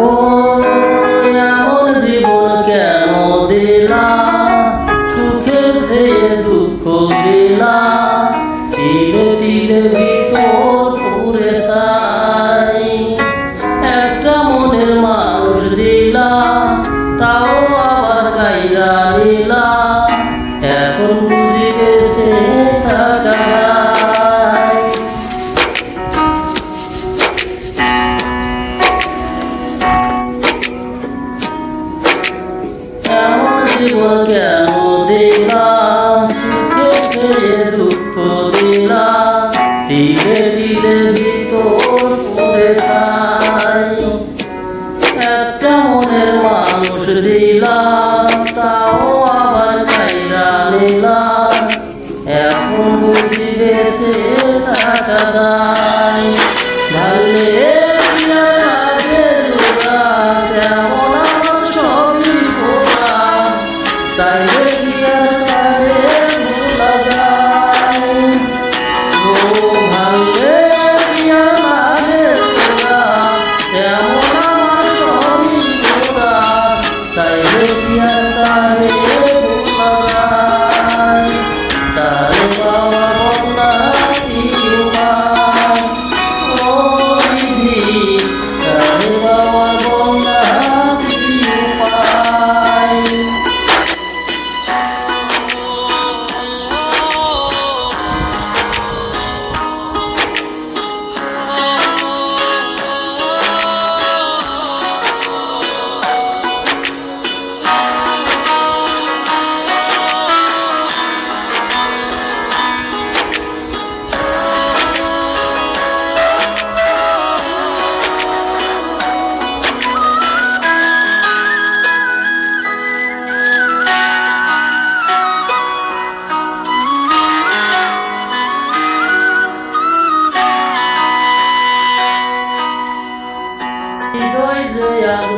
por দিলাম তাও আবার কাইরা নিলাম এখন বুঝি বেঁচে থাকা দায় ভালে কেমন আমার সবই ভোলা চাইলে 这样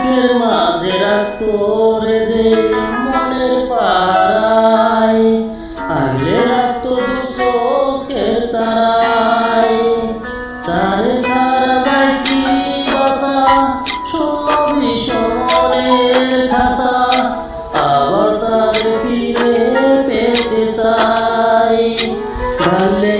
বুকের মাঝে রাখতো রে যে মনের পাড়ায়। আগলে রাখতো চোখের তারাই তারে সারা যায় কি বাসা? শোনো ভীষণের খাসা আবার তার ফিরে পেতে চাই। ভালে